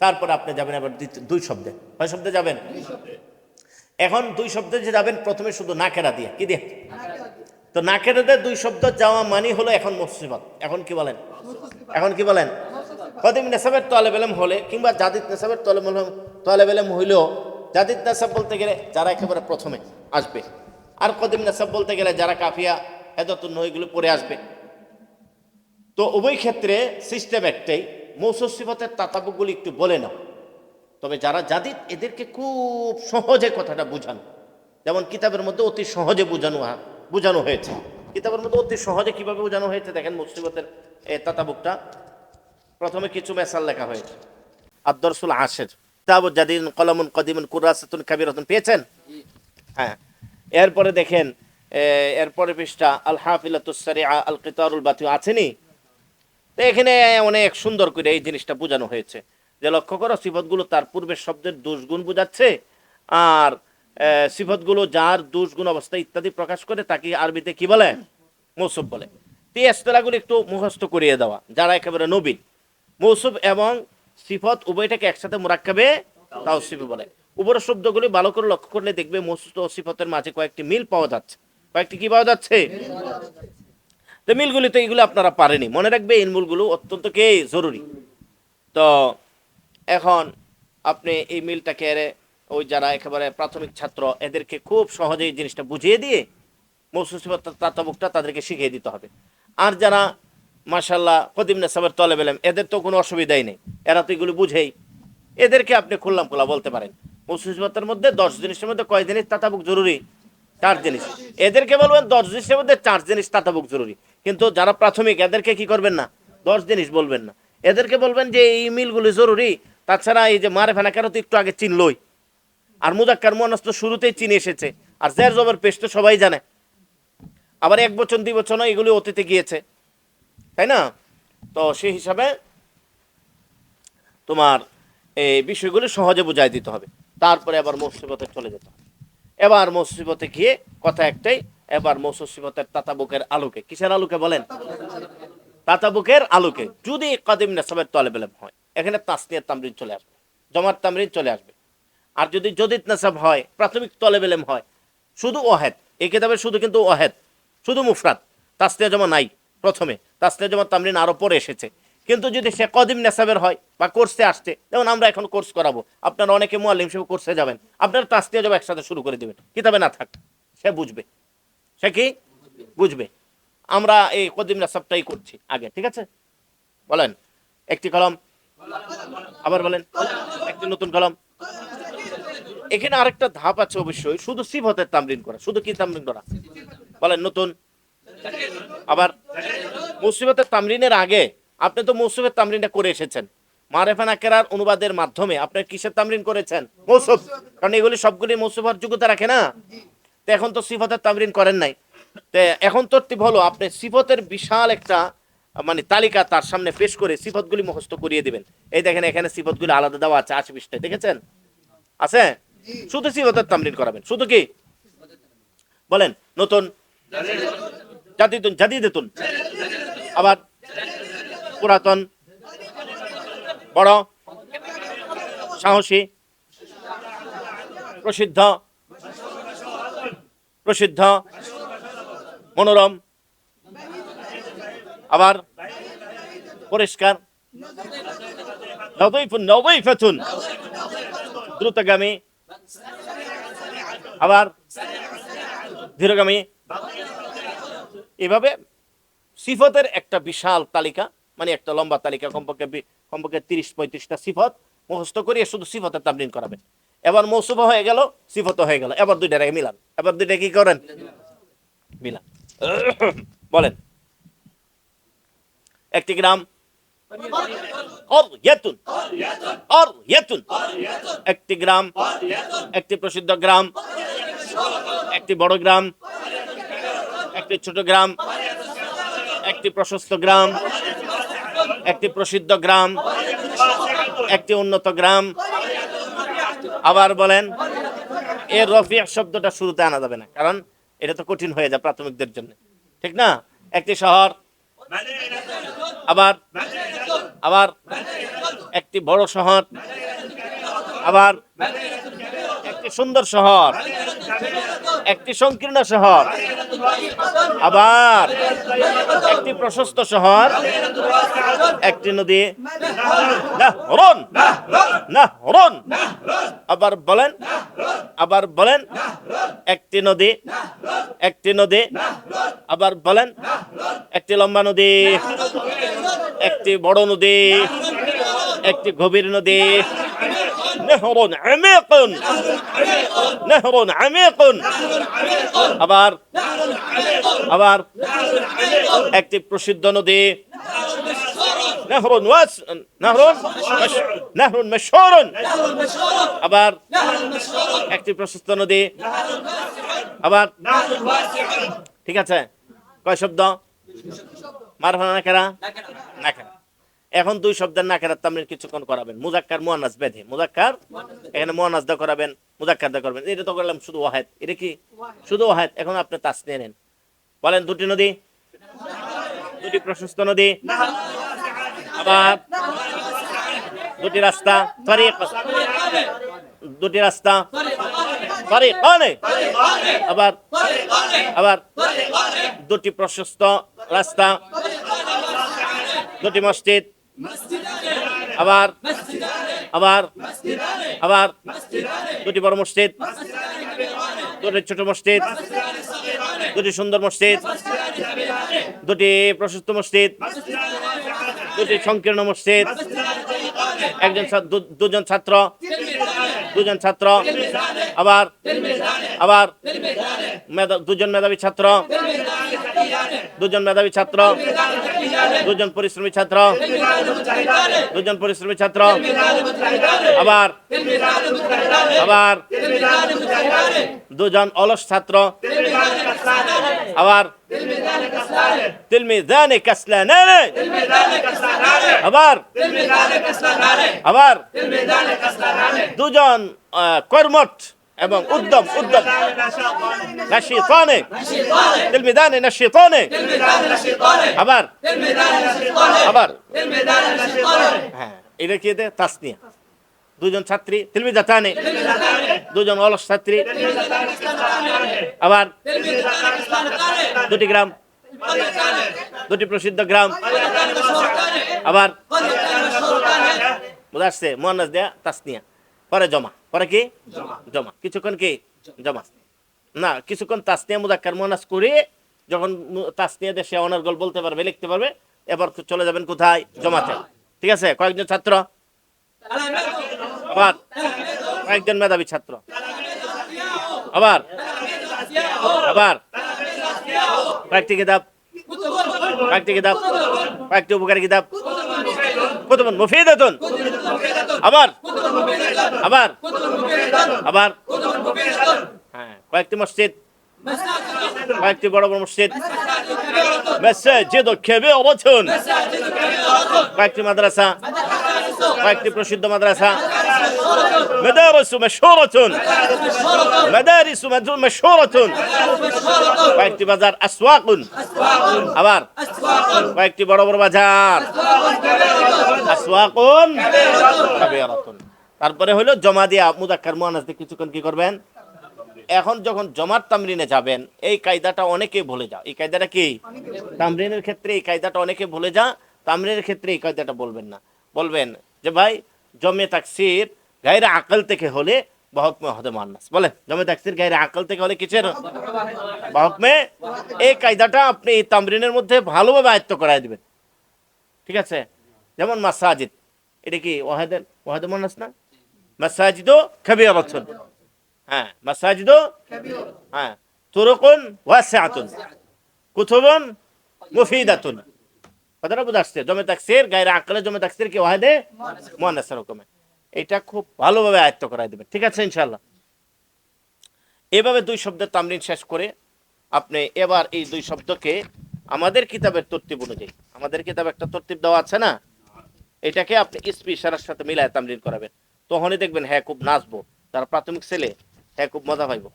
তারপরে আপনি যাবেন আবার দুই শব্দে। কয় শব্দে যাবেন? এখন দুই শব্দে যে যাবেন প্রথমে শুধু নাকেরা দিয়ে। কি দিয়ে? তো নাকেরাদের দুই শব্দ যাওয়া মানি হলো এখন মুসিবত এখন কি বলেন? এখন কি বলেন? কদিম নেশাবের তলে বেলেম হলে কিংবা জাদিদ নেশাবের তলে তলে বেলেম হইলেও জাদিদ নেশাব বলতে গেলে যারা একেবারে প্রথমে আসবে। আর কদিম নেশাব বলতে গেলে যারা কাফিয়া এদত নইগুলো পরে আসবে। তো উভয় ক্ষেত্রে সিস্টেম একটাই। মৌসুম সিফতের তাতাবুকগুলি একটু বলে নাও। তবে যারা জাদিদ, এদেরকে খুব সহজে কথাটা বোঝানো। যেমন কিতাবের মধ্যে অতি সহজে বোঝানো বোঝানো হয়েছে। কিতাবের মধ্যে অতি সহজে কীভাবে বোঝানো হয়েছে? দেখেন মুসিবতের তাতাবুকটা। প্রথমে কিছু মেসাল লেখা হয়েছে। আদরসুল আশের। কিতাব জাদিন কলমুন কদিমুন কুরাসাতুন কাবিরাতুন। পেয়েছেন? হ্যাঁ। এরপরে দেখেন এরপরে পৃষ্ঠা আল হাফিলাতুসারি আল কিতারুল বাতি আছেনি তো এখানে অনেক সুন্দর করে এই জিনিসটা বোঝানো হয়েছে। যে লক্ষ্য করো, সিফতগুলো তার পূর্বের শব্দের দুষগুণ বোঝাচ্ছে, আর সিফতগুলো যার দোষগুণ অবস্থা ইত্যাদি প্রকাশ করে তাকে আরবিতে কি বলে? মৌসুফ বলে। এস্তলাগুলো একটু মুখস্থ করিয়ে দেওয়া, যারা একেবারে নবীন। মৌসুফ এবং সিফত উভয়টাকে একসাথে মোরাক্কাবে তাও সিফি বলে। উপরের শব্দগুলি ভালো করে লক্ষ্য করলে দেখবে মৌসুফ ও সিফতের মাঝে কয়েকটি মিল পাওয়া যাচ্ছে। কয়েকটি কি পাওয়া যাচ্ছে? তো মিলগুলি তো এগুলো আপনারা পারেনি। মনে রাখবে এই মিলগুলো অত্যন্ত কে জরুরি। তো এখন আপনি এই মিলটাকে ওই যারা একেবারে প্রাথমিক ছাত্র, এদেরকে খুব সহজে এই জিনিসটা বুঝিয়ে দিয়ে মৌসুসিবত তাতাবুকটা তাদেরকে শিখিয়ে দিতে হবে। আর যারা মাসাল্লাহ কদিম নেসাবের তলে বেলেম, এদের তো কোনো অসুবিধাই নেই। এরা তো এগুলো বুঝেই। এদেরকে আপনি খুললাম খোলা বলতে পারেন। মৌসুসিবতের মধ্যে দশ জিনিসের মধ্যে কয় জিনিস তাতাবুক জরুরি? চার জিনিস। এদেরকে বলবেন দশ জিনিসের মধ্যে চার জিনিস তাতাবুক জরুরি। কিন্তু যারা প্রাথমিক, এদেরকে কি করবেন না? দশ জিনিস বলবেন না। এদেরকে বলবেন যে, এই মিলগুলি জরুরি। তাছাড়া এই যে মারে ফেনাকারও তো একটু আগে চিনলই? আর মুজাক্কার মনাস তো শুরুতেই চিনে এসেছে। আর জের জবর পেশ তো সবাই জানে। আবার এক বছর, দুই বছর নয়, এগুলি অতীতে গিয়েছে। তাই না? তো সেই হিসাবে তোমার এই বিষয়গুলি সহজে বুঝাই দিতে হবে। তারপরে আবার মুসিবতে চলে যেতে হবে। এবার মুসিবতে গিয়ে কথা একটাই, এবার মুসিবতের তাতাবুকের আলোকে। কিসের আলোকে বলেন? তাতাবুকের আলোকে। যদি কাদিম তলে বেলেম হয়, এখানে তাসনিয়ার তামরিন চলে আসবে জমার তামরিন চলে আসবে। আর যদি জদিত নেসাব হয়, প্রাথমিক তলে বেলেম হয়, শুধু ওহেদ এই কিতাবে শুধু কিন্তু ওহেদ শুধু মুফরাত তাসনিয়া জমা নাই প্রথমে। তাসনিয়া জমা তামরিন আরও পরে এসেছে। কিন্তু যদি সে কদিম নেসাবের হয় বা কোর্সে আসছে, যেমন আমরা এখন কোর্স করাবো, আপনারা অনেকে মোয়াল্লিম হিসেবে কোর্সে যাবেন, আপনারা তাসনিয়া জমা একসাথে শুরু করে দেবেন। কিতাবে না থাক, সে বুঝবে। সে কি? বুঝবে। আমরা এই কদিম নাসাবটাই করছি আগে, ঠিক আছে? বলেন, একটি কলম, আবার বলেন, একটি নতুন কলম। এখানে আরেকটা ধাপ আছে অবশ্যই, শুধু সিফতের তামরিন করা, শুধু কি তামরিন করা? বলেন, নতুন, আবার, মুসিবতের তামরিনের আগে আপনি তো মুসিবত তামরিনটা করে এসেছেন। মারেফানা কেরার অনুবাদের মাধ্যমে আপনি কিসের তামরিন করেছেন? মৌসুফ কারণ এগুলি সবগুলি মৌসুফার যোগ্যতা রাখে না। তো এখন তো সিফতের তামরিন করেন নাই। তো এখন তরতিব হলো আপনি সিফতের বিশাল একটা মানে তালিকা তার সামনে পেশ করে সিফতগুলি মুখস্থ করিয়ে দিবেন। এই দেখেন এখানে সিফতগুলি আলাদা দেওয়া আছে, আশি পৃষ্ঠায়। দেখেছেন? আছে? শুধু সিফতের তামরিন করাবেন। শুধু কি? বলেন, নতুন? জাদিদুন জাদিদুন আবার পুরাতন, বড়, সাহসী, প্রসিদ্ধ প্রসিদ্ধ, মনোরম, আবার পরিষ্কার নবৈফাতুন দ্রুতগামী, আবার ধীরগামী এভাবে সিফতের একটা বিশাল তালিকা মানে একটা লম্বা তালিকা কমপক্ষে কমপক্ষে তিরিশ পঁয়ত্রিশটা সিফত মুখস্থ করিয়ে শুধু সিফতের তামরিন করাবেন এবার মৌসুফ হয়ে গেল সিফত হয়ে গেল। এবার দুইটা রেখে মিলান। এবার দুইটা কি করেন? মিলান। বলেন। একটি গ্রাম একটি গ্রাম, একটি প্রসিদ্ধ গ্রাম, একটি বড় গ্রাম, একটি ছোট গ্রাম, একটি প্রশস্ত গ্রাম একটি প্রসিদ্ধ গ্রাম, একটি উন্নত গ্রাম। আবার বলেন এর রফিয়া শব্দটা শুরুতে আনা যাবে না, কারণ এটা তো কঠিন হয়ে যায় প্রাথমিকদের জন্য। ঠিক না? একটি শহর, আবার আবার, একটি বড় শহর, আবার, একটি সুন্দর শহর, একটি সংকীর্ণ শহর। আবার একটি প্রশস্ত শহর, একটি নদী। না, হরণ। না, হরণ। আবার বলেন আবার বলেন, একটি নদী একটি নদী। আবার বলেন, একটি লম্বা নদী, একটি বড় নদী, একটি গভীর নদী। নেহরুন আমিকুন নেহরুন আমিকুন আবার আবার একটি প্রসিদ্ধ নদী। ওয়াস নেহরুন মশ- নেহরুন মশহুরুন। আবার একটি প্রশস্ত নদী। আবার ঠিক আছে। কয় শব্দ? মারফা নাকেরা? নাকেরা। এখন দুই শব্দের নাকেরা তামরিন কিছুক্ষণ করাবেন। মুজাক্কার, মুয়ান্নাস, বেধে। মুজাক্কার, এখানে মুয়ান্নাস দা করাবেন, মুজাক্কার দা করবেন। এটা তো করলাম শুধু ওয়াহেদ। এটা কি? শুধু ওয়াহেদ। এখন আপনি তাস নিয়ে নেন। বলেন, দুটি নদী? দুটি প্রশস্ত নদী? আবার দুটি রাস্তা? দুটি রাস্তা? আবার আবার দুটি প্রশস্ত রাস্তা? দুটি মসজিদ? আবার আবার আবার দুটি বড় মসজিদ, দুটি ছোট মসজিদ, দুটি সুন্দর মসজিদ, দুটি প্রশস্ত মসজিদ, দুটি সংকীর্ণ মসজিদ, একজন দুজন ছাত্র দুজন ছাত্র, আবার আবার দুজন মেধাবী ছাত্র, দুজন মেধাবী ছাত্র দুজন পরিশ্রমী ছাত্র। দুজন পরিশ্রমী ছাত্র। আবার আবার দুজন অলস ছাত্র। আবার তিলমিজানে কাসলানানে আবার আবার দুজন কর্মঠ এবং উদ্যম উদ্যম। নাশিতানে তিলমিদানে নাশিতানে আবার। আবার। হ্যাঁ এটা কি এতে তাসনিয়া। দুজন ছাত্রী তিলমিদাতানে দুজন অলস ছাত্রী। আবার। দুটি গ্রাম। দুটি প্রসিদ্ধ গ্রাম। আবার। বুঝা আসছে দেয়া তাসনিয়া। পরে জমা। পরে কি? জমা। কিছুক্ষণ কি? জমা। না কিছুক্ষণ তাসনিয়া মুদাক্কার মোহান্নাস করে যখন তাসনিয়া দেশে অনার্গল বলতে পারবে লিখতে পারবে এবার চলে যাবেন কোথায়? জমাতে। ঠিক আছে? কয়েকজন ছাত্র? আবার কয়েকজন মেধাবী ছাত্র? আবার? আবার? কয়েকটি কিতাব কয়েকটি কিতাব কয়েকটি উপকারী কিতাব কুতুবুন মুফিদাতুন আবার? আবার? আবার? হ্যাঁ কয়েকটি মসজিদ। কয়েকটি বড় বড় মসজিদ। মসজিদ কাবীরাতুন কয়েকটি মাদ্রাসা। কয়েকটি প্রসিদ্ধ মাদ্রাসা। মাদারিস মাশহুরাতুন মাদারিস মাশহুরাতুন কয়েকটি বাজার আসওয়াকুন। আবার? কয়েকটি বড় বড় বাজার। আসওয়াকুন। তারপরে হলো জমা দিয়া মুদাক্কার দিয়ে কিছুক্ষণ কি করবেন? এখন যখন জমার তামরিনে যাবেন, এই কায়দাটা অনেকে ভুলে যা এই কায়দাটা কি? তামরিনের ক্ষেত্রে এই কায়দাটা অনেকে ভুলে যা তামরিনের ক্ষেত্রে এই কায়দাটা বলবেন না। বলবেন যে, ভাই, জমে তাকসির গায়ের আকল থেকে হলে বহকমে হদে মান্নাস বলে জমে তাকসির গায়ের আকল থেকে হলে কিসের? বহকমে? এই কায়দাটা আপনি এই তামরিনের মধ্যে ভালোভাবে আয়ত্ত করাই দিবেন। ঠিক আছে? যেমন মাসাজিদ। এটা কি ওয়াহেদের ওয়াহেদ মান্নাস না? মাসাজিদও খাবিয়ারাতুন হ্যাঁ মাসাজিদও হ্যাঁ তুরুকুন ওয়াসিআতুন। কুতুবুন মুফিদাতুন। কথাটা বুঝে জমে তাকসির, গায়ের আকলে জমে তাকসির কি ওয়াহেদে? মুয়ান্নাসের হুকুমে। এটা খুব ভালোভাবে আয়ত্ত করাই দেবেন ঠিক আছে, ইনশাআল্লাহ। এভাবে দুই শব্দের তামরিন শেষ করে আপনি এবার এই দুই শব্দকে আমাদের কিতাবের তরতিব অনুযায়ী, আমাদের কিতাবে একটা তরতিব দেওয়া আছে না? এটাকে আপনি ইসপি সাথে মিলায় তামরিন করাবেন। তখনই দেখবেন হ্যাঁ খুব নাচবো। তার প্রাথমিক ছেলে হ্যাঁ খুব মজা পাইবো।